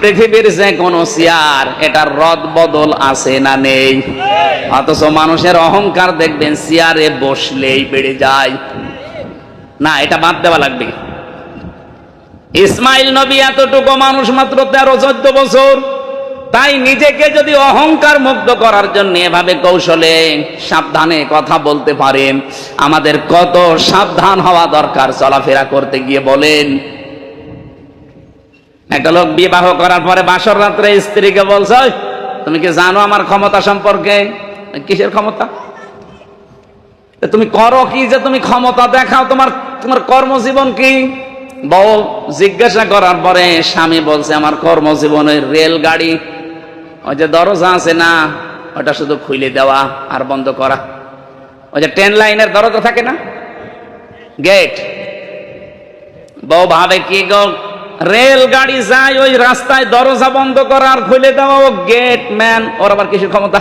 পৃথিবীর যে কোনো চেয়ার এটার রদ বদল আছে না নেই। অথচ মানুষের অহংকার দেখবেন চেয়ারে বসলেই বেড়ে যায়। না, এটা বাদ দেওয়া লাগবে। ইসমাইল নবী এতটুকু মানুষ মাত্র তেরো, চোদ্দ বছর। তাই নিজেকে যদি অহংকার মুক্ত করার জন্য এভাবে কৌশলে সাবধানে কথা বলতে পারেন। আমাদের কত সাবধান হওয়া দরকার, চলাফেরা করতে গিয়ে বলেন। একটা লোক বিবাহ করার পরে বাসর রাত্রে স্ত্রীকে বলছে তুমি কি জানো আমার ক্ষমতা সম্পর্কে? কিসের ক্ষমতা? তুমি করো কি যে তুমি ক্ষমতা দেখাও, তোমার তোমার কর্মজীবন কি? বউ জিজ্ঞাসা করার পরে স্বামী বলছে, আমার কর্মজীবনের রেলগাড়ি, ওই যে দরজা আছে না, ওটা শুধু খুলে দেওয়া আর বন্ধ করা। ওই যে ট্রেন লাইনের দরজা থাকে না? গেট। বউ ভাবে, কি গো রেলগাড়ি যায় ওই রাস্তায় দরজা বন্ধ করার খুলে দেওয়া ও গেট ম্যান। ওর আবার কিছু ক্ষমতা?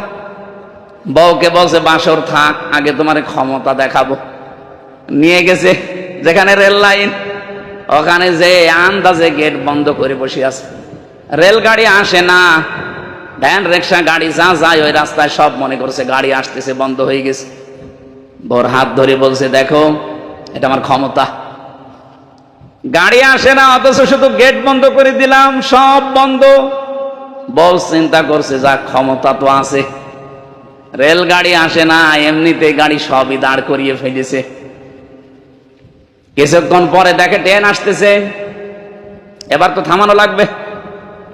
বউকে বলছে, বাসর থাক, আগে তোমার ক্ষমতা দেখাবো। নিয়ে গেছে যেখানে রেল লাইন, ওখানে যে আন্দাজে গেট বন্ধ করে বসে আছে। রেলগাড়ি আসে না। ভ্যান, রিক্সা, গাড়ি যা যায় ওই রাস্তায় সব মনে করছে, গাড়ি আসতেছে, বন্ধ হয়ে গেছে। বর হাত ধরে বলছে, দেখো, এটা আমার ক্ষমতা। গাড়ি আসে না, অথচ শুধু গেট বন্ধ করে দিলাম, সব বন্ধ। বল চিন্তা করছে, যা ক্ষমতা তো আছে। রেলগাড়ি আসে না এমনিতে গাড়ি সবই দাঁড় করিয়ে ফেলেছে। কিছুক্ষণ পরে দেখে ট্রেন আসতেছে। এবার তো থামানো লাগবে।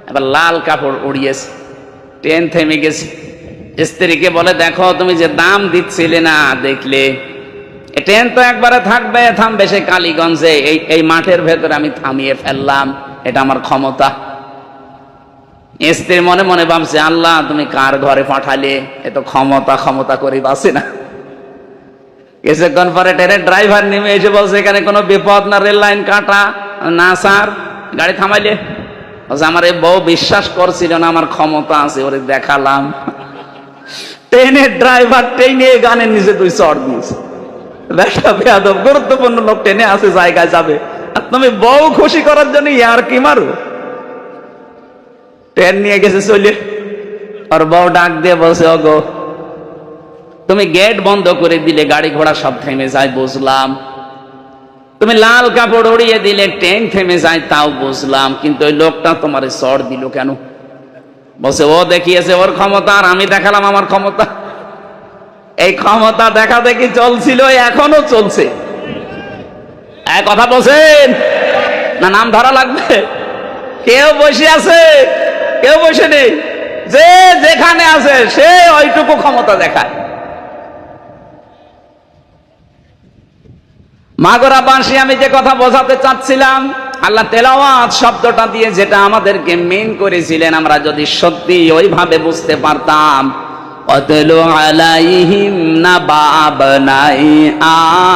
এবার লাল কাপড় উড়িয়েছে। ট্রেন থেমে গেছে। স্ত্রীকে বলে, দেখো, তুমি যে দাম দিচ্ছিলে না, দেখলে ট্রেন তো একবারে থাকবে, থামবে সে কালীগঞ্জে। এই এই মাঠের ভেতরে আমি থামিয়ে ফেললাম, এটা আমার ক্ষমতা। স্ত্রী মনে মনে ভাবছে, আল্লাহ, তুমি কার ঘরে পাঠালে? এ তো ক্ষমতা ক্ষমতা করে বাসে না? কিছুক্ষণ পরে ট্রেনের ড্রাইভার নেমে এসে বলছে, এখানে কোনো বিপদ না, রেল লাইন কাটা? না, স্যার। গাড়ি থামাইলে? বলছে, আমার এই বউ বিশ্বাস করছিল না, আমার ক্ষমতা আছে, ওরে দেখালাম। ট্রেনের ড্রাইভার ট্রেনে গানের নিচে দুই চড় দিয়েছে। দেখা বেয়াদব গুরুত্বপূর্ণ লোক ট্রেনে আছে জায়গায় যাবে। আর তুমি বউ খুশি করার জন্য ইয়ার কি মারো? ট্রেন নিয়ে গেছে, চলে। আর বউ ডাক দিয়ে বলছে, ওগো, তুমি গেট বন্ধ করে দিলে, গাড়ি ঘোড়া সব থেমে যায়, বুঝলাম। তুমি লাল কাপড় উড়িয়ে দিলে, ট্রেন থেমে যায়, তাও বুঝলাম। কিন্তু ওই লোকটা তোমার চড় দিল কেন? বসে ও দেখিয়েছে ওর ক্ষমতা, আর আমি দেখালাম আমার ক্ষমতা। এই ক্ষমতা দেখা দেখি চলছিল, এখনও চলছে। কথা বলছেন? না, নাম ধরা লাগবে। কেউ বসে আছে? কেউ বসে নেই? যে যেখানে আছে, সে ওইটুকু ক্ষমতা দেখায়। আমি যে কথা বোঝাতে চাচ্ছিলাম, আল্লাহ তেলাওয়াত শব্দটা দিয়ে যেটা আমাদেরকে মেন করেছিলেন, আমরা যদি সত্যি ওইভাবে বুঝতে পারতাম অতলু আলাইহিম নাবাবনাই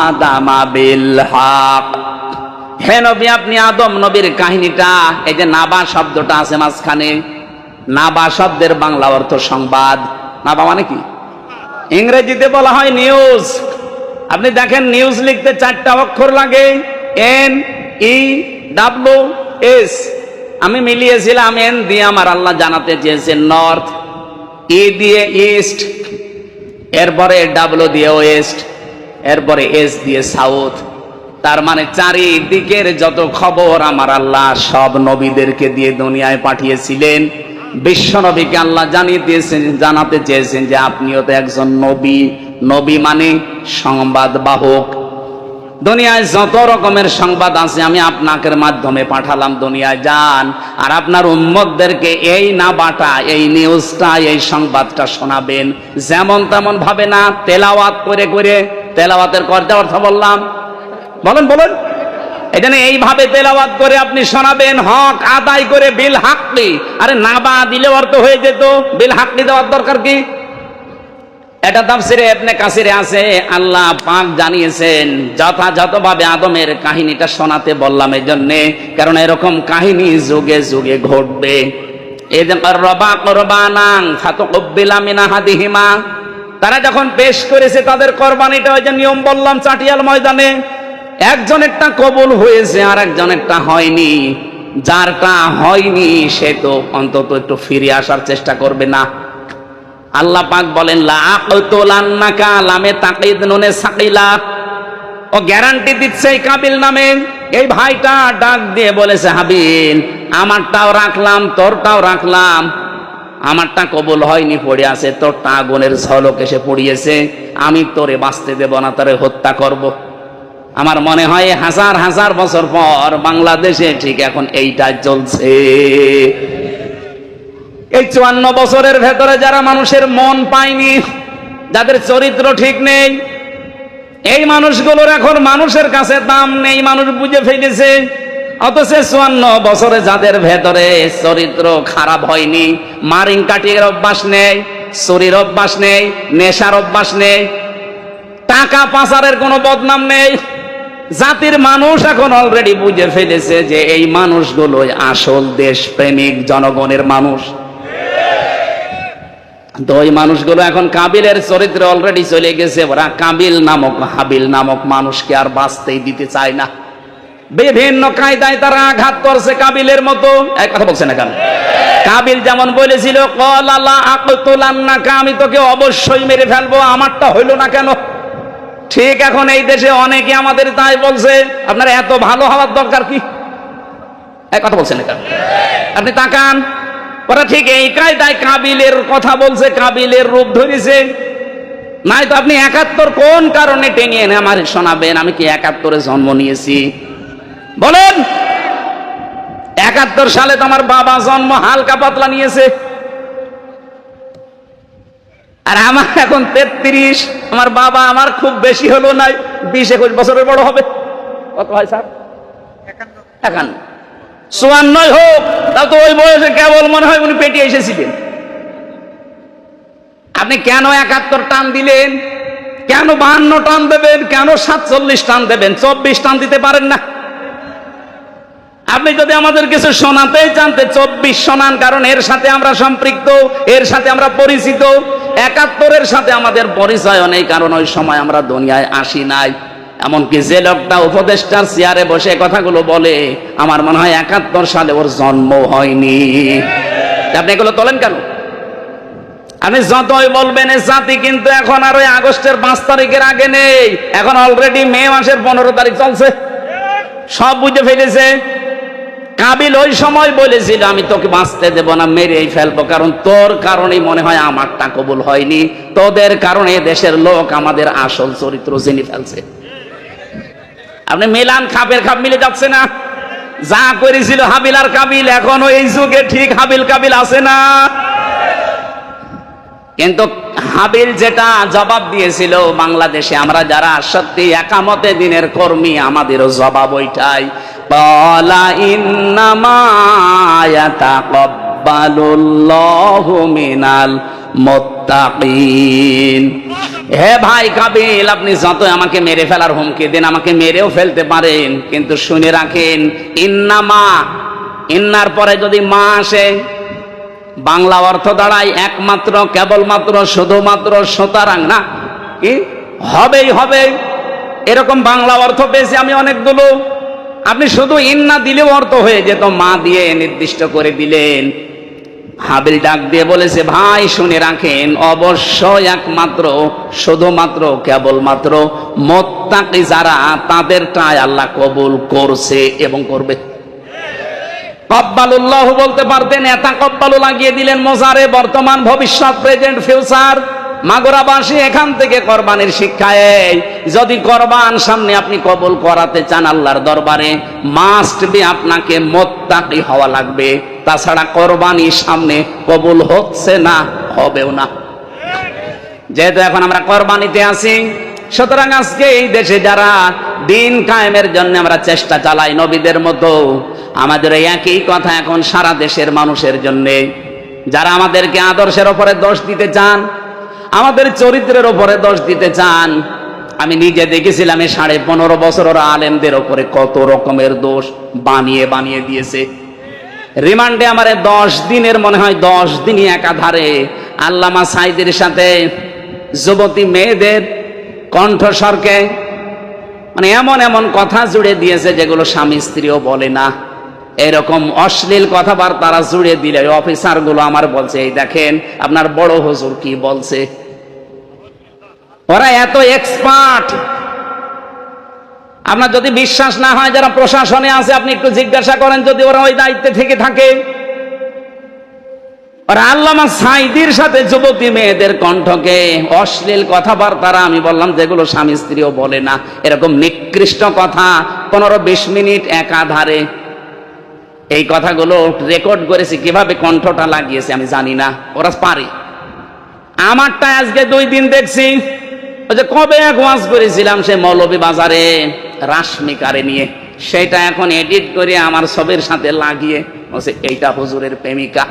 আদামা বিল হক হে নবী, আপনি আদম নবীর কাহিনীটা, এই যে নাবা শব্দটা আছে মাঝখানে, নাবা শব্দের বাংলা অর্থ সংবাদ। নাবা মানে কি? ইংরেজিতে বলা হয় নিউজ। আপনি দেখেন, নিউজ লিখতে চারটা অক্ষর লাগে, এন, ই ডাব্লু এস। আমি মিলিয়েছিলাম এন দিয়ে, আমার আল্লাহ জানাতে চেয়েছেন নর্থ। ই দিয়ে ইস্ট এরপরে ডাব্লু দিয়ে ওয়েস্ট এরপরে এস দিয়ে সাউথ তার মানে চারিদিকের যত খবর আমার আল্লাহ সব নবীদেরকে দিয়ে দুনিয়ায় পাঠিয়েছিলেন। বিশ্ব নবীকে আল্লাহ জানিয়ে দিয়েছেন, জানাতে চেয়েছেন যে আপনিও তো একজন নবী। নবী মানে সংবাদ বাহক দুনিয়ায় যত রকমের সংবাদ আছে আমি আপনাকে মাধ্যমে পাঠালাম দুনিয়ায় যান, আর আপনার উম্মতদেরকে এই না বাটা, এই নিউজটা, এই সংবাদটা শোনাবেন। যেমন তেমন ভাবে না, তেলাওয়াত করে করে, তেলাওয়াতের করতে অর্থ বললাম। বলেন বলেন। এখানে এইভাবে তেলাওয়াত করে আপনি শোনাবেন, হক আদায় করে বিল হাকলি আরে না বা দিলে অর্থ হয়ে যেত, বিল হাকলি দেওয়ার দরকার কি? এটা তাফসিরে আপনি কাসিরে আছে, আল্লাহ পাক জানিয়েছেন, যথাযথভাবে আদমের কাহিনীটা শোনাতে বললাম এই জন্যে কারণ এরকম কাহিনী যুগে যুগে ঘটবে। তারা যখন পেশ করেছে তাদের কোরবানিটা, ওই যে নিয়ম বললাম চাটিয়াল ময়দানে, একজনেরটা কবুল হয়েছে আর একজনেরটা হয়নি। যারটা হয়নি, সে তো অন্তত একটু ফিরে আসার চেষ্টা করবে না। আল্লাহ পাক বলেন ও গ্যারান্টি দিচ্ছে এই কাবিল নামে। এই ভাইটা ডাক দিয়ে বলেছে হাবিল আমারটাও রাখলাম, তোরটাও রাখলাম। আমারটা কবুল হয়নি, পড়ে আছে। তোরটা আগুনের ঝলক এসে পড়িয়েছে। আমি তোরে বাঁচতে দেব না, তোরে হত্যা করব। আমার মনে হয় হাজার হাজার বছর পর বাংলাদেশে ঠিক এখন এইটা চলছে। চুয়ান্ন বছরের ভেতরে যারা মানুষের মন পায়নি, যাদের চরিত্র ঠিক নেই, এই মানুষগুলোর এখন মানুষের কাছে দাম নেই, মানুষ বুঝে ফেলেছে। অথচ চুয়ান্ন বছরে যাদের ভেতরে চরিত্র খারাপ হয়নি, মারিং অভ্যাস নেই, চুরির অভ্যাস নেই, নেশার অভ্যাস নেই, টাকা পাচারের কোনো বদনাম নেই। জাতির মানুষ এখন অলরেডি বুঝে ফেলেছে যে এই মানুষগুলোই আসল দেশপ্রেমিক জনগণের মানুষ। তো ওই মানুষগুলো এখন কাবিলের চরিত্রে অলরেডি চলে গেছে। ওরা কাবিল নামক হাবিল নামক মানুষকে আর বাঁচতেই দিতে চায় না। বিভিন্ন কায়দায় তারা আঘাত করছে কাবিলের মতো। এক কথা বলছে না কেন কাবিল যেমন বলেছিল আমি তোকে অবশ্যই মেরে ফেলব, আমারটা হইল না কেন? ঠিক এখন এই দেশে অনেকে আমাদের তাই বলছে, আপনার এত ভালো হওয়ার দরকার কি? এক কথা বলছেন না কেন আপনি তাকান। ওরা ঠিক এই কায়দায় কাবিলের কথা বলছে, কাবিলের রূপ ধরেছে। নাই তো আপনি একাত্তর কোন কারণে টেনে এনে আমার শোনাবেন? আমি কি একাত্তরে জন্ম নিয়েছি? বলেন, একাত্তর সালে তো আমার বাবা জন্ম হালকা পাতলা নিয়েছে। আর আমার এখন তেত্রিশ, আমার বাবা আমার খুব বেশি হলো নাই, বিশ একুশ বছরের বড় হবে। কত হয় স্যার? একান্ন। চুয়ান্নই হোক তাও তো ওই বয়সে কেবল মনে হয় উনি পেটে এসেছিলেন। আপনি কেন একাত্তর টান দিলেন? কেন বাহান্ন টান দেবেন? কেন সাতচল্লিশ টান দেবেন? চব্বিশ টান দিতে পারেন না। আপনি যদি আমাদের কিছু শোনাতেই জানতে চব্বিশ শোনান, কারণ এর সাথে আমরা সম্পৃক্ত, এর সাথে আমরা পরিচিত। একাত্তরের সাথে আমাদের পরিচয় নেই, কারণ ওই সময় আমরা দুনিয়ায় আসি নাই। এমনকি যে লোকটা উপদেষ্টার চেয়ারে বসে কথাগুলো বলে, আমার মনে হয় একাত্তর সালে ওর জন্ম হয়নি। আপনি এগুলো তোলেন কেন? আপনি যতই বলবেন জাতি কিন্তু এখন আর ওই আগস্টের পাঁচ তারিখের আগে নেই। এখন অলরেডি মে মাসের পনেরো তারিখ চলছে। সব বুঝে ফেলেছে। কাবিল ওই সময় বলেছিল, আমি তোকে বাঁচতে দেব না, মেরেই ফেলব। কারণ তোর কারণেই মনে হয় আমারটা কবুল হয়নি। তোদের কারণে দেশের লোক আমাদের আসল চরিত্র জেনে ফেলছে। আপনি মিলান খাপের খাপ মিলে যাচ্ছে না। যা করেছিল হাবিল আর কাবিল, এখনও এই যুগে ঠিক হাবিল কাবিল আছে না। কিন্তু হাবিল যেটা জবাব দিয়েছিল, বাংলাদেশে আমরা যারা সত্যি একামতে দিনের কর্মী, আমাদেরও জবাব ওইটাই। বলা ইন্নামায়াতাকাব্বালুল্লাহু মিনাল হে ভাই কাবিল, আপনি যত আমাকে মেরে ফেলার হুমকি দেন, আমাকে মেরেও ফেলতে পারেন, কিন্তু শুনে রাখেন ইন্না মা ইন্নার পরে যদি মা আসে, বাংলা অর্থ দাঁড়ায় একমাত্র, কেবলমাত্র, শুধুমাত্র সুতরাং না, কি? হবেই হবে। এরকম বাংলা অর্থ পেয়েছি আমি অনেকগুলো আপনি শুধু ইন্না দিলেও অর্থ হয়ে যেত, মা দিয়ে নির্দিষ্ট করে দিলেন। হাবিল ডাক দিয়ে বলেছে, ভাই, শুনে রাখেন, অবশ্যই একমাত্র, শুধুমাত্র, কেবলমাত্র মোত্তাকি যারা, তাদেরটাই আল্লাহ কবুল করছে এবং করবে। কব্বালুল্লাহ বলতে পারতেন, এত কব্বালু লাগিয়ে দিলেন মোজারে, বর্তমান ভবিষ্যৎ, প্রেজেন্ট, ফিউচার। মাগুরাবাসী এখান থেকে কোরবানির শিক্ষা এই। যদি কোরবান সামনে আপনি কবুল করাতে চান আল্লাহর দরবারে মাস্ট বি আপনাকে মোত্তাকি হওয়া লাগবে। তাছাড়া কোরবানি সামনে কবুল হচ্ছে না, হবেও না। যেহেতু এখন আমরা কোরবানিতে আছি, সুতরাং আজকে এই দেশে যারা দিন কায়েমের জন্য আমরা চেষ্টা চালাই নবীদের মতো, আমাদের একই কথা এখন সারা দেশের মানুষের জন্য। যারা আমাদেরকে আদর্শের ওপরে দোষ দিতে চান আমাদের চরিত্রের ওপরে দোষ দিতে চান। আমি নিজে দেখেছিলাম এই সাড়ে পনেরো বছর ওরা আলেমদের ওপরে কত রকমের দোষ বানিয়ে বানিয়ে দিয়েছে। রিমান্ডে আমার দশ দিনের মনে হয় দশ দিনই একাধারে আল্লামা সাইদের সাথে যুবতী মেয়েদের কণ্ঠস্বরকে মানে এমন এমন কথা জুড়ে দিয়েছে যেগুলো স্বামী স্ত্রীও বলে না। এরকম অশ্লীল কথাবার্তারা জুড়ে দিলে অফিসারগুলো আমার বলছে, এই দেখেন, আপনার বড় হুজুর কি বলছে? ওরা এত এক্সপার্ট আপনার যদি বিশ্বাস না হয়, যারা প্রশাসনে আছে, আপনি একটু জিজ্ঞাসা করেন, যদি ওরা ওই দায়িত্বে থেকে থাকে। ওরা আল্লামা সাইদির সাথে যুবতী মেয়েদের কণ্ঠকে অশ্লীল কথাবার্তারা, আমি বললাম, যেগুলো স্বামী স্ত্রীও বলে না। এরকম নিকৃষ্ট কথা, পনেরো বিশ মিনিট একাধারে। এই কথাগুলো রেকর্ড করেছি, কীভাবে কণ্ঠটা লাগিয়েছে আমি জানি না, ওরা পারে। আমারটা আজকে দুই দিন দেখছি। যে কবে এক ওয়াজ করেছিলাম সে মৌলবী বাজারে রাশমিকারে নিয়ে, সেটা এখন এডিট করে আমার সবের সাথে লাগিয়ে, বলছে, এইটা হুজুরের প্রেমিকা।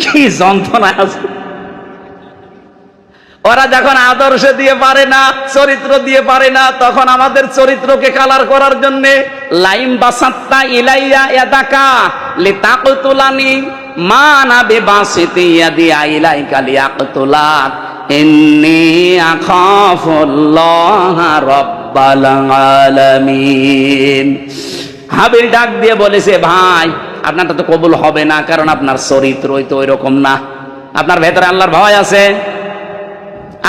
কি যন্ত্রণা আছে। ওরা যখন আদর্শ দিয়ে পারে না, চরিত্র দিয়ে পারে না, তখন আমাদের চরিত্রকে কালার করার জন্য, লাইম বাসাত্তা ইলাইয়া ইয়াদাকা লিতাকতুলানি মা বেবাসিতি ইয়াদি আইলাইকা লিয়াকতুলাক। ইন্নী আখাফুল্লাহ রাব্বাল আলামিন। হাবিল ডাক দিয়ে বলেছে, ভাই, আপনারটা তো কবুল হবে না, কারণ আপনার চরিত্রই তো ওইরকম না। আপনার ভেতরে আল্লাহর ভয় আছে।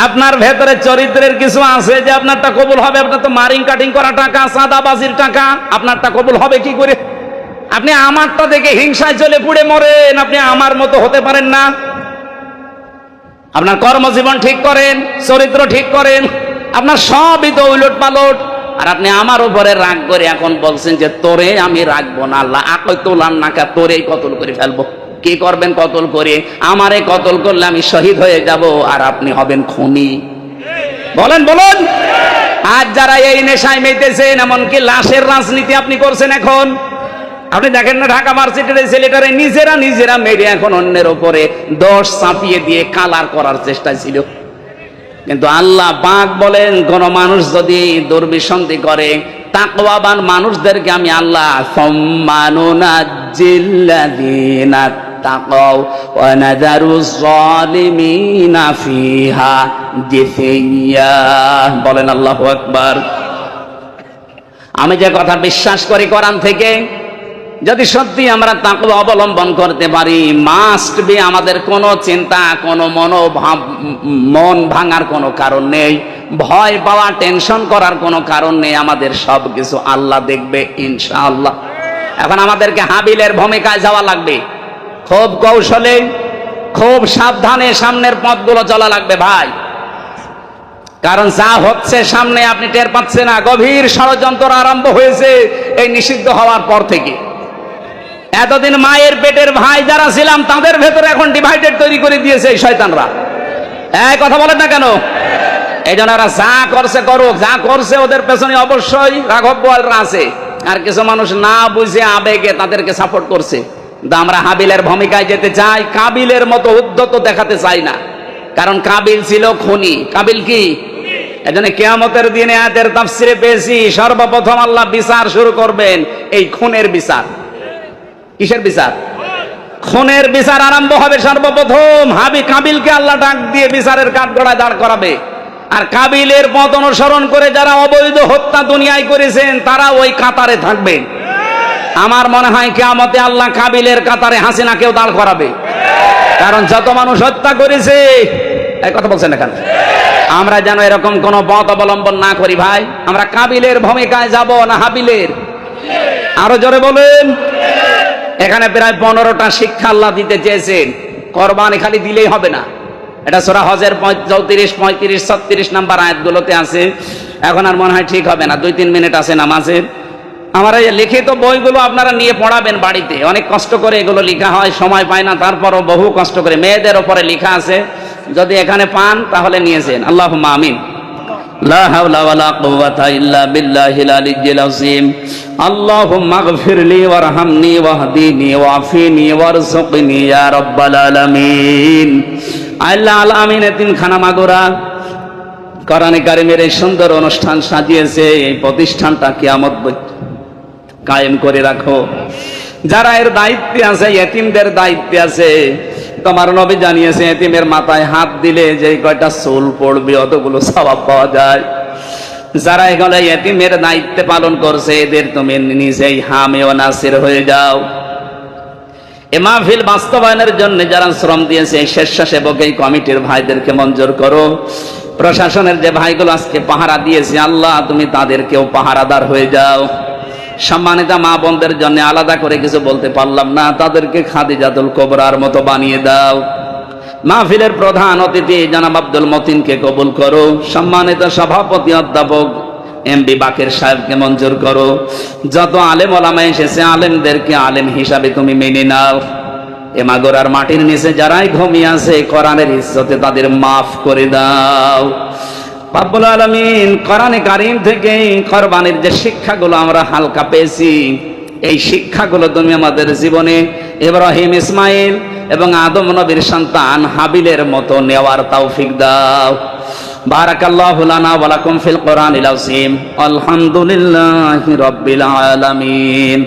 আপনার ভেতরে চরিত্রের কিছু আছে যে আপনারটা কবুল হবে। আপনার তো মারিং কাটিং করা টাকা, সাদাবাজির টাকা, আপনারটা কবুল হবে কি করে? আপনি আমারটা দেখে হিংসায় চলে পুড়ে মরেন, আপনি আমার মতো হতে পারেন না। আপনার কর্মজীবন ঠিক করেন, চরিত্র ঠিক করেন, আপনার সবই তো উলট পালট আর আপনি আমার উপরে রাগ করে এখন বলছেন যে, তোরে আমি রাখব না, আল্লাহ আকই তোলান না কা তোরেই কতল করে ফেলব। কি করবেন কতল করে? আমারে কতল করলে আমি শহীদ হয়ে যাব, আর আপনি হবেন খুনি। বলেন, বলুন। আজ যারা এই নেশায় মেতেছেন, এমনকি লাশের রাজনীতি আপনি করছেন এখন আপনি দেখেন না, ঢাকা ভার্সিটির এই ছেলেটারে নিজেরা নিজেরা মেরে এখন অন্যের ওপরে দশ চাপিয়ে দিয়ে কালার করার চেষ্টা ছিল। কিন্তু আল্লাহ পাক বলেন কোন মানুষ যদি দুর্বিসন্ধি করে, তাকওয়াবান মানুষদেরকে আমি আল্লাহ সম্মানুনা জিল্লাদিনা তাকাও ওয়া নাযারু যালিমিনা ফিহা জিসিয়া বলেন আল্লাহু আকবার। আমি যে কথা বিশ্বাস করি কোরআন থেকে যদি সত্যি আমরা তাকে অবলম্বন করতে পারি মাস্ট বি আমাদের কোনো চিন্তা, কোনো মনোভাব, মন ভাঙার কোনো কারণ নেই, ভয় পাওয়া টেনশন করার কোনো কারণ নেই, আমাদের সব কিছু আল্লাহ দেখবে, ইনশাআল্লাহ। এখন আমাদেরকে হাবিলের ভূমিকায় যাওয়া লাগবে। খুব কৌশলে, খুব সাবধানে সামনের পথগুলো চলা লাগবে ভাই। কারণ যা হচ্ছে সামনে আপনি টের পাচ্ছেন না, গভীর ষড়যন্ত্র আরম্ভ হয়েছে এই নিষিদ্ধ হওয়ার পর থেকে। এতদিন মায়ের পেটের ভাই যারা ছিলাম, তাদের ভেতরে এখন ডিভাইডেড তৈরি করে দিয়েছে এই শয়তানরা। এই কথা বলেন না কেন? এই জন্য ওরা যা করছে করুক, যা করছে ওদের পেছনে অবশ্যই রাঘব বোয়ালরা আছে। আর কিছু মানুষ না বুঝে আবেগে তাদেরকে সাপোর্ট করছে। কিন্তু আমরা হাবিলের ভূমিকায় যেতে চাই, কাবিলের মতো উদ্যত দেখাতে চাই না। কারণ কাবিল ছিল খুনি। কাবিল কি? এজন্য কেয়ামতের দিনে আয়াতের তাফসিরে পেয়েছি, সর্বপ্রথম আল্লাহ বিচার শুরু করবেন, এই খুনের বিচার। কিসের বিচার? খুনের বিচার আরম্ভ হবে সর্বপ্রথম। হাবি কাবিলকে আল্লাহ ডাক দিয়ে বিচারের কাঠগড়ায় দাঁড় করাবে। আর কাবিলের পথ অনুসরণ করে যারা অবৈধ হত্যা দুনিয়ায় করেছেন, তারা ওই কাতারে থাকবে। আমার মনে হয় কেয়ামতে আল্লাহ কাবিলের কাতারে হাসিনাকেও দাঁড় করাবে। কারণ যত মানুষ হত্যা করেছে, এই কথা বলছেন এখানে আমরা যেন এরকম কোন পথ অবলম্বন না করি ভাই। আমরা কাবিলের ভূমিকায় যাব না হাবিলের? আরও জোরে বলেন। এখানে প্রায় পনেরোটা শিক্ষা আল্লাহ দিতে চেয়েছেন। কোরবানি খালি দিলেই হবে না। এটা সোরা হজের চৌত্রিশ, পঁয়ত্রিশ, ছত্রিশ নাম্বার আয়াতগুলোতে আছে। এখন আর মনে হয় ঠিক হবে না। দুই, তিন মিনিট আছে নামাজের। আমার এই লিখিত বইগুলো আপনারা নিয়ে পড়াবেন বাড়িতে। অনেক কষ্ট করে এগুলো লেখা হয়, সময় পায় না, তারপরও বহু কষ্ট করে। মেয়েদের ওপরে লেখা আছে। যদি এখানে পান তাহলে নিয়েছেন আল্লাহ আমিন। لا حول ولا قوة إلا بالله العلي العظيم اللهم اغفر لي وارحمني واهديني وعافيني وارزقني يا رب العالمين আল্লাহ আল আমিন এদিন খানা মাগুরা কোরআনে এই সুন্দর অনুষ্ঠান সাজিয়েছে এই প্রতিষ্ঠানটা কিয়ামত কায়েম করে রাখো যারা এর দায়িত্বে আছে এতিমদের দায়িত্বে আছে তোমার নবী জানিয়েছে, এতিমের মাথায় হাত দিলে যে কয়টা চুল পড়বে, অতগুলো স্বভাব পাওয়া যায়। যারা এগুলো এতিমের দায়িত্ব পালন করছে, এদের তুমি নিজেই হামে ও নাসির হয়ে যাও। এ মাহফিল বাস্তবায়নের জন্য যারা শ্রম দিয়েছে স্বেচ্ছাসেবক, এই কমিটির ভাইদেরকে মঞ্জুর করো। প্রশাসনের যে ভাইগুলো আজকে পাহারা দিয়েছে, আল্লাহ, তুমি তাদেরকেও পাহারাদার হয়ে যাও। সম্মানিত মা বোনদের জন্য আলাদা করে কিছু বলতে পারলাম না। তাদেরকে খাদিজাতুল কোবরার মতো বানিয়ে দাও। মাহফিলের প্রধান অতিথি জনাব আব্দুল মতিনকে কবুল করো। সম্মানিত সভাপতি অধ্যাপক এম বি বাকের সাহেবকে মঞ্জুর করো। যত আলেম ওলামা এসেছে, আলেমদেরকে আলেম হিসাবে তুমি মেনে নাও। এ মাগোরার মাটির নিচে যারাই ঘুমিয়ে আছে, কোরআনের ইজ্জতে তাদের মাফ করে দাও। পাব্বুল আলমিন কোরআনে কারিম থেকে কোরবানির যে শিক্ষাগুলো আমরা হালকা পেয়েছি, এই শিক্ষাগুলো তুমি আমাদের জীবনে ইব্রাহিম, ইসমাইল এবং আদম নবীর সন্তান হাবিলের মতো নেওয়ার তৌফিক দাও। বারাকাল্লাহু লানা ওয়া লাকুম ফিল কোরআনিল আযীম। আলহামদুলিল্লাহি রাব্বিল আলামিন।